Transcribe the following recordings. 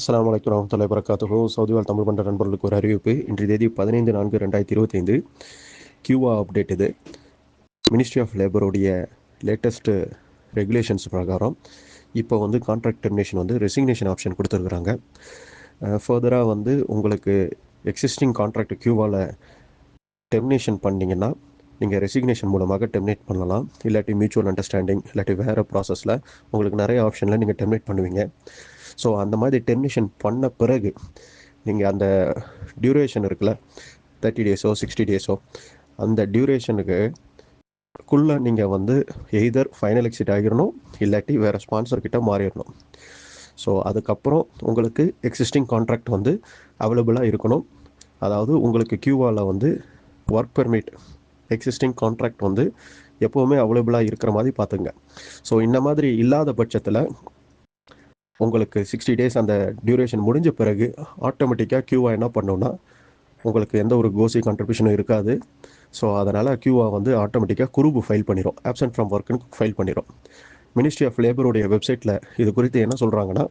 அஸ்லாம் வலைக்கம் வரமத்துல்லாய் வரகாத்துஹோ சவுதி வாழ் தமிழ் மன்ற நண்பர்களுக்கு ஒரு அறிவிப்பு. இன்றைய தேதி பதினைந்து நான்கு ரெண்டாயிரத்தி இருபத்தைந்து. கியூஆ அப்டேட் இது. மினிஸ்ட்ரி ஆஃப் லேபருடைய லேட்டஸ்ட்டு ரெகுலேஷன்ஸ் பிரகாரம் இப்போ வந்து கான்ட்ராக்ட் டெர்மினேஷன் வந்து ரெசிக்னேஷன் ஆப்ஷன் கொடுத்துருக்குறாங்க. ஃபர்தராக வந்து உங்களுக்கு எக்ஸிஸ்டிங் கான்ட்ராக்ட் கியூவாவில் டெர்மினேஷன் பண்ணிங்கன்னா நீங்கள் ரெசிக்னேஷன் மூலமாக டெர்மினேட் பண்ணலாம். இல்லாட்டி மியூச்சுவல் அண்டர்ஸ்டாண்டிங் இல்லாட்டி வேறு ப்ராசஸில் உங்களுக்கு நிறைய ஆப்ஷனில் நீங்கள் டெர்மினேட் பண்ணுவீங்க. ஸோ அந்த மாதிரி டெர்மினேஷன் பண்ண பிறகு நீங்கள் அந்த டியூரேஷன் இருக்குல்ல தேர்ட்டி டேஸோ சிக்ஸ்டி டேஸோ அந்த டியூரேஷனுக்கு குள்ளே நீங்கள் வந்து எய்தர் ஃபைனல் எக்ஸிட் ஆகிடணும் இல்லாட்டி வேறு ஸ்பான்சர்கிட்ட மாறிடணும். ஸோ அதுக்கப்புறம் உங்களுக்கு எக்ஸிஸ்டிங் கான்ட்ராக்ட் வந்து அவைலபிளாக இருக்கணும். அதாவது உங்களுக்கு கியூவாவில் வந்து ஒர்க் பெர்மிட் எக்ஸிஸ்டிங் கான்ட்ராக்ட் வந்து எப்போவுமே அவைலபிளாக இருக்கிற மாதிரி பார்த்துங்க. ஸோ இந்த மாதிரி இல்லாத பட்சத்தில் உங்களுக்கு சிக்ஸ்டி டேஸ் அந்த டியூரேஷன் முடிஞ்ச பிறகு ஆட்டோமேட்டிக்காக கியூவா என்ன பண்ணோன்னா உங்களுக்கு எந்த ஒரு கோசி கான்ட்ரிபியூஷனும் இருக்காது. ஸோ அதனால் கியூவா வந்து ஆட்டோமேட்டிக்காக குரூப்பு ஃபைல் பண்ணிடும் ஆப்சன்ட் ஃப்ரம் ஒர்க்குன்னு ஃபைல் பண்ணிடும் மினிஸ்ட்ரி ஆஃப் லேபருடைய வெப்சைட்டில் இது குறித்து என்ன சொல்கிறாங்கன்னா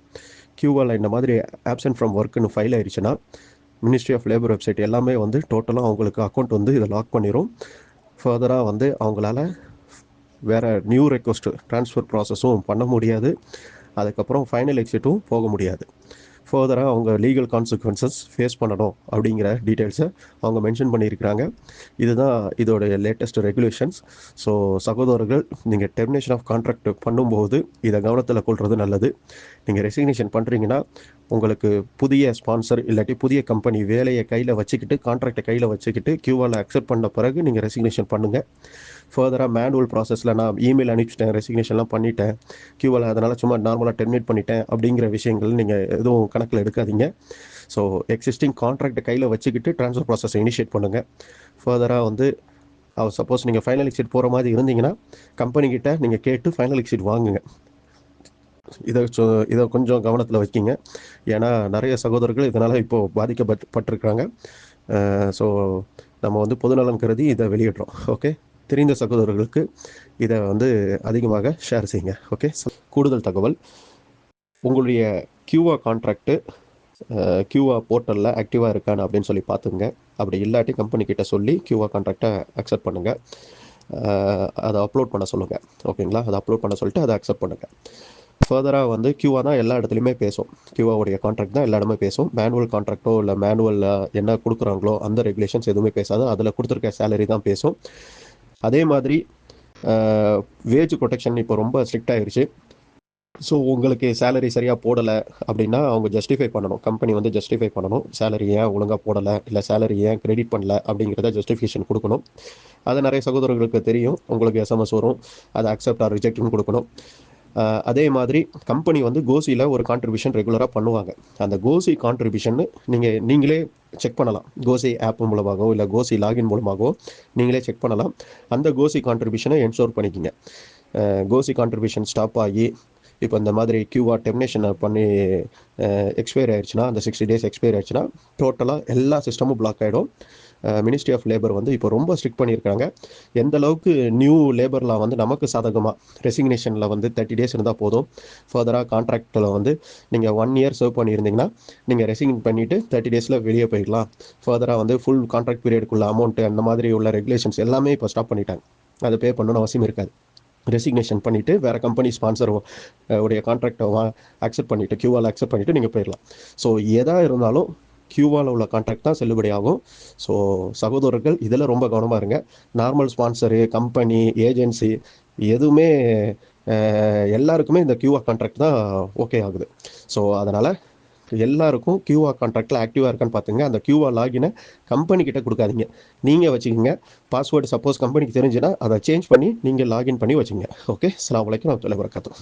கியூவாவில் இந்த மாதிரி ஆப்சன்ட் ஃப்ரம் ஒர்க்குன்னு ஃபைல் ஆயிடுச்சுன்னா மினிஸ்ட்ரி ஆஃப் லேபர் வெப்சைட் எல்லாமே வந்து டோட்டலாக அவங்களுக்கு அக்கௌண்ட் வந்து இதை லாக் பண்ணிடும் ஃபர்தராக வந்து அவங்களால வேறு நியூ ரெக்வஸ்ட்டு ட்ரான்ஸ்ஃபர் ப்ராசஸும் பண்ண முடியாது. அதுக்கப்புறம் ஃபைனல் எக்ஸிட்டும் போக முடியாது. ஃபர்தராக அவங்க லீகல் கான்சிக்வன்சஸ் ஃபேஸ் பண்ணணும் அப்படிங்கிற டீட்டெயில்ஸை அவங்க மென்ஷன் பண்ணியிருக்கிறாங்க. இதுதான் இதோடைய லேட்டஸ்ட் ரெகுலேஷன்ஸ் ஸோ சகோதரர்கள் நீங்கள் டெர்மினேஷன் ஆஃப் கான்ட்ராக்ட் பண்ணும்போது இதை கவனத்தில் கொள்வது நல்லது. நீங்கள் ரெசிக்னேஷன் பண்ணுறீங்கன்னா உங்களுக்கு புதிய ஸ்பான்சர் இல்லாட்டி புதிய கம்பெனி வேலையை கையில் வச்சுக்கிட்டு கான்ட்ராக்டை கையில் வச்சுக்கிட்டு கியூவால் அக்செப்ட் பண்ண பிறகு நீங்கள் ரெசிக்னேஷன் பண்ணுங்கள் ஃபர்தராக மேனுவல் ப்ராசஸில் நான் இமெயில் அனுப்பிச்சிட்டேன் ரெசிக்னேஷன்லாம் பண்ணிட்டேன். கியூவில் அதனால் சும்மா நார்மலாக டெர்மினேட் பண்ணிட்டேன் அப்படிங்கிற விஷயங்கள் நீங்கள் எதுவும் கணக்கில் எடுக்காதீங்க. ஸோ எக்ஸிஸ்டிங் கான்ட்ராக்டை கையில் வச்சுக்கிட்டு ட்ரான்ஸ்ஃபர் ப்ராசஸை இனிஷியேட் பண்ணுங்கள் ஃபர்தராக வந்து சப்போஸ் நீங்கள் ஃபைனல் எக்ஸிட் போகிற மாதிரி இருந்தீங்கன்னா கம்பெனிக்கிட்ட நீங்கள் கேட்டு ஃபைனல் எக்ஸிட் வாங்குங்க. இதை இதை கொஞ்சம் கவனத்தில் வைக்கிங்க. ஏன்னா நிறைய சகோதரர்கள் இதனால் இப்போது பாதிக்கப்பட்டிருக்கிறாங்க ஸோ நம்ம வந்து பொதுநலம் கருதி இதை வெளியிடுறோம். ஓகே தெரிந்த சகோதரர்களுக்கு இதை வந்து அதிகமாக ஷேர் செய்யுங்க. ஓகே கூடுதல் தகவல். உங்களுடைய கியூஆ கான்ட்ராக்டு கியூஆ போர்ட்டலில் ஆக்டிவாக இருக்கான்னு அப்படின்னு சொல்லி பார்த்துங்க அப்படி இல்லாட்டி கம்பெனி கிட்ட சொல்லி கியூஆ கான்ட்ராக்டை அக்செப்ட் பண்ணுங்கள் அதை அப்லோட் பண்ண சொல்லுங்கள் ஓகேங்களா அதை அப்லோட் பண்ண சொல்லிட்டு அதை அக்செப்ட் பண்ணுங்கள் ஃபர்தராக வந்து கியூஆ தான் எல்லா இடத்துலையுமே பேசும். கியூஆவுடைய கான்ட்ராக்ட் தான் எல்லா இடமே பேசும். மேனுவல் கான்ட்ராக்டோ இல்லை மேனுவல் என்ன கொடுக்குறாங்களோ அந்த ரெகுலேஷன்ஸ் எதுவுமே பேசாது. அதில் கொடுத்துருக்க சேலரி தான் பேசும். அதே மாதிரி வேஜ் ப்ரொடெக்ஷன் இப்போ ரொம்ப ஸ்ட்ரிக்ட் ஆயிடுச்சு ஸோ உங்களுக்கு சேலரி சரியாக போடலை அப்படின்னா அவங்க ஜஸ்டிஃபை பண்ணணும். கம்பெனி வந்து ஜஸ்டிஃபை பண்ணணும். சேலரி ஏன் ஒழுங்காக போடலை? இல்லை சேலரி ஏன் கிரெடிட் பண்ணல? அப்படிங்கிறத ஜஸ்டிஃபிகேஷன் கொடுக்கணும். அது நிறைய சகோதரர்களுக்கு தெரியும். உங்களுக்கு எஸ்எம்எஸ் வரும். அதை அக்செப்ட் ஆர் ரிஜெக்ட்னு கொடுக்கணும். அதே மாதிரி கம்பெனி வந்து கோசியில் ஒரு கான்ட்ரிபியூஷன் ரெகுலராக பண்ணுவாங்க. அந்த கோசி கான்ட்ரிபியூஷன் நீங்கள் நீங்களே செக் பண்ணலாம். கோசி ஆப் மூலமாகவோ இல்லை கோசி லாகின் மூலமாகவோ நீங்களே செக் பண்ணலாம். அந்த கோசி கான்ட்ரிபியூஷனை என்ஷோர் பண்ணிக்கிங்க. கோசி கான்ட்ரிபியூஷன் ஸ்டாப் ஆகி இப்போ இந்த மாதிரி கியூஆர் டெமினேஷன் பண்ணி எக்ஸ்பயர் ஆயிடுச்சுன்னா அந்த சிக்ஸ்டி டேஸ் எக்ஸ்பயர் ஆயிடுச்சுன்னா டோட்டலாக எல்லா சிஸ்டமும் பிளாக் ஆகிடும் மினிஸ்ட்ரி ஆஃப் லேபர் வந்து இப்போ ரொம்ப ஸ்ட்ரிக்ட் பண்ணியிருக்காங்க. எந்த அளவுக்கு நியூ லேபர்லாம் வந்து நமக்கு சாதகமாக ரெசிக்னேஷனில் வந்து தேர்ட்டி டேஸ் இருந்தால் போதும். ஃபர்தராக கான்ட்ராக்டில் வந்து நீங்கள் ஒன் இயர் சர்வ் பண்ணியிருந்தீங்கன்னா நீங்கள் ரெசிக்னேட் பண்ணிவிட்டு தேர்ட்டி டேஸில் வெளியே போயிடலாம். ஃபர்தராக வந்து ஃபுல் கான்ட்ராக்ட் பீரியடுக்குள்ள அமௌண்ட்டு அந்த மாதிரி உள்ள ரெகுலேஷன்ஸ் எல்லாமே இப்போ ஸ்டாப் பண்ணிட்டாங்க. அது பே பண்ணணும்னு அவசியம் இருக்காது. ரெசிக்னேஷன் பண்ணிவிட்டு வேறு கம்பெனி ஸ்பான்சர் உடைய கான்ட்ராக்டை அக்செப்ட் பண்ணிவிட்டு கியூவால் அக்செப்ட் பண்ணிவிட்டு நீங்கள் போயிடலாம். ஸோ எதாக இருந்தாலும் கியூவால் உள்ள கான்ட்ராக்ட் தான் செல்லுபடி ஆகும். ஸோ சகோதரர்கள் இதில் ரொம்ப கவனமாக இருங்க. நார்மல் ஸ்பான்சரு கம்பெனி ஏஜென்சி எதுவுமே எல்லாருக்குமே இந்த கியூஆர் கான்ட்ராக்ட் தான் ஓகே ஆகுது. ஸோ அதனால் எல்லாருக்கும் கியூஆர் கான்ட்ராக்டில் ஆக்டிவாக இருக்கான்னு பார்த்துங்க அந்த கியூஆர் லாகினை கம்பெனி கிட்ட கொடுக்காதீங்க. நீங்கள் வச்சுக்கோங்க. பாஸ்வேர்டு சப்போஸ் கம்பெனிக்கு தெரிஞ்சுன்னா அதை சேஞ்ச் பண்ணி நீங்கள் லாகின் பண்ணி வச்சுங்க ஓகே அலாம் வலைக்கம் நான் வரகாத்தோம்